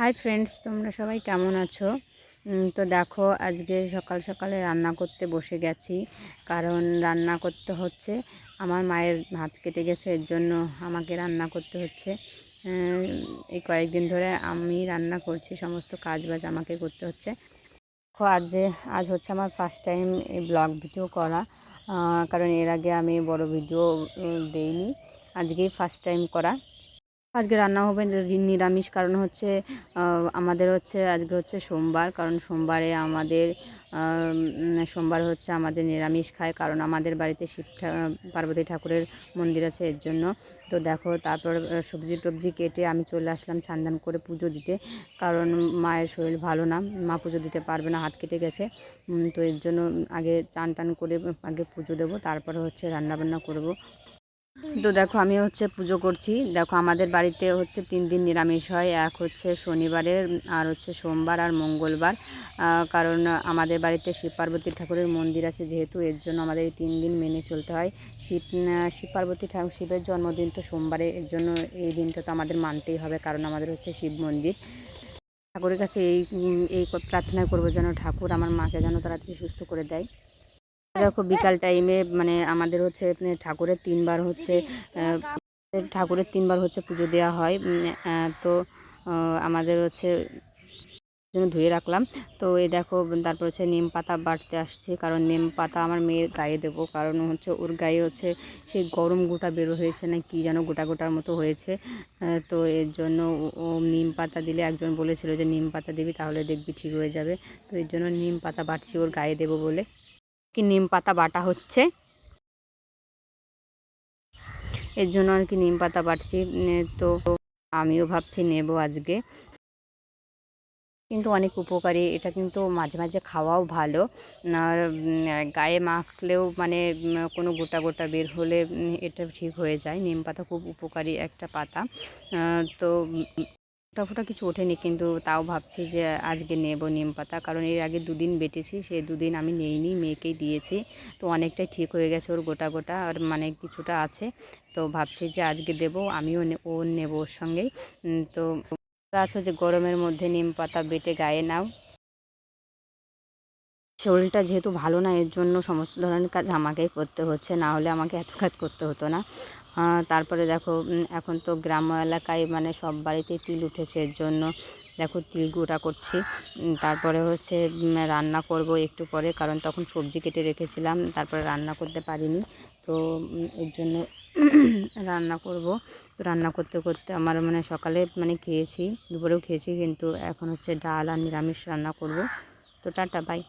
Hi friends, তোমরা সবাই কেমন আছো? তো দেখো, আজকে সকাল সকালে রান্না করতে বসে গেছি। কারণ রান্না করতে হচ্ছে, আমার মায়ের হাত কেটে গেছে, এর জন্য আমাকে রান্না করতে হচ্ছে। এই কয়েকদিন ধরে আমি রান্না করছি, সমস্ত কাজ বাজ আমাকে করতে হচ্ছে। দেখো, আজ যে, আজ হচ্ছে আমার ফার্স্ট টাইম এই ব্লগ ভিডিও করা। কারণ এর আগে আমি বড় ভিডিও দেইনি। আজকেই ফার্স্ট টাইম করা। আজকে রান্না হবে নিরামিষ। কারণ হচ্ছে আমাদের হচ্ছে আজকে হচ্ছে সোমবার। কারণ সোমবারে আমাদের সোমবার হচ্ছে আমাদের নিরামিষ খায়। কারণ আমাদের বাড়িতে শিব পার্বতী ঠাকুরের মন্দির আছে এর জন্য। তো দেখো, তারপর সবজি টবজি কেটে আমি চলে আসলাম ছান্দান করে পুজো দিতে। কারণ মায়ের শরীর ভালো না। মা পুজো দিতে পারবে না, হাত কেটে গেছে। তো এর জন্য আগে চান টান করে আগে পুজো দেবো। তারপরে হচ্ছে রান্নাবান্না করব। তো দেখো, আমি হচ্ছে পুজো করছি। দেখো, আমাদের বাড়িতে হচ্ছে তিন দিন নিরামিষ হয়। এক হচ্ছে শনিবারের, আর হচ্ছে সোমবার আর মঙ্গলবার। কারণ আমাদের বাড়িতে শিব পার্বতী ঠাকুরের মন্দির আছে যেহেতু, এর জন্য আমাদের এই তিন দিন মেনে চলতে হয়। শিব শিব পার্বতী ঠাকুর, শিবের জন্মদিন তো সোমবারে, এর জন্য এই দিনটা তো আমাদের মানতেই হবে, কারণ আমাদের হচ্ছে শিব মন্দির। ঠাকুরের কাছে এই এই প্রার্থনা করব যেন ঠাকুর আমার মাকে যেন তাড়াতাড়ি সুস্থ করে দেয়। দেখো বিকাল টাইমে মানে আমাদের হচ্ছে মানে ঠাকুরের তিনবার হচ্ছে ঠাকুরের তিনবার হচ্ছে পুজো দেওয়া হয় তো আমাদের হচ্ছে জন্য ধুয়ে রাখলাম। তো এই দেখো, তারপর হচ্ছে নিম পাতা বাটতে আসছে, কারণ নিম পাতা আমার মেয়ের গায়ে দেবো, কারণ হচ্ছে ওর গায়ে হচ্ছে সেই গরম গোটা বেরো হয়েছে, না কি যেন গোটা গোটার মতো হয়েছে। তো এর জন্য ও- নিম পাতা দিলে একজন বলেছিল যে, নিম পাতা দিবি তাহলে দেখবি ঠিক হয়ে যাবে। তো এর জন্য নিম পাতা বাটছি, ওর গায়ে দেবো বলে। কি নিম পাতা বাটা হচ্ছে। এর জন্য আর কি নিম পাতা বাটছি তো আমিও ভাবছি নেব আজকে। কিন্তু অনেক উপকারী, এটা কিন্তু মাঝে মাঝে খাওয়াও ভালো। গায়ে মাখলেও মানে কোনো গোটা গোটা বের হলে এটা ঠিক হয়ে যায়। নিম পাতা খুব উপকারী একটা পাতা। তো ফোটা কিছু ওঠেনি, কিন্তু তাও ভাবছি যে আজকে নেব নিম পাতা। কারণ এর আগে দুদিন বেটেছি, সে দুদিন আমি নেইনি, মেয়েকেই দিয়েছি। তো অনেকটাই ঠিক হয়ে গেছে ওর গোটা গোটা, আর মানে কিছুটা আছে। তো ভাবছি যে আজকে দেব, আমিও ও নেব ওর সঙ্গেই। তো আছে যে গরমের মধ্যে নিম পাতা বেটে গায়ে নাও। শরীরটা যেহেতু ভালো না, এর জন্য সমস্ত ধরনের কাজ আমাকেই করতে হচ্ছে, না হলে আমাকে এত কাজ করতে হতো না। তারপরে দেখো এখন তো গ্রাম্য এলাকায় মানে সব বাড়িতেই তিল উঠেছে, এর জন্য দেখো তিল গুঁড়া করছি। তারপরে হচ্ছে রান্না করব একটু পরে, কারণ তখন সবজি কেটে রেখেছিলাম, তারপরে রান্না করতে পারিনি। তো এর জন্য রান্না করব। তো রান্না করতে করতে আমার মানে সকালে মানে খেয়েছি, দুপুরেও খেয়েছি, কিন্তু এখন হচ্ছে ডাল আর নিরামিষ রান্না করব। তো টাটা, বাই।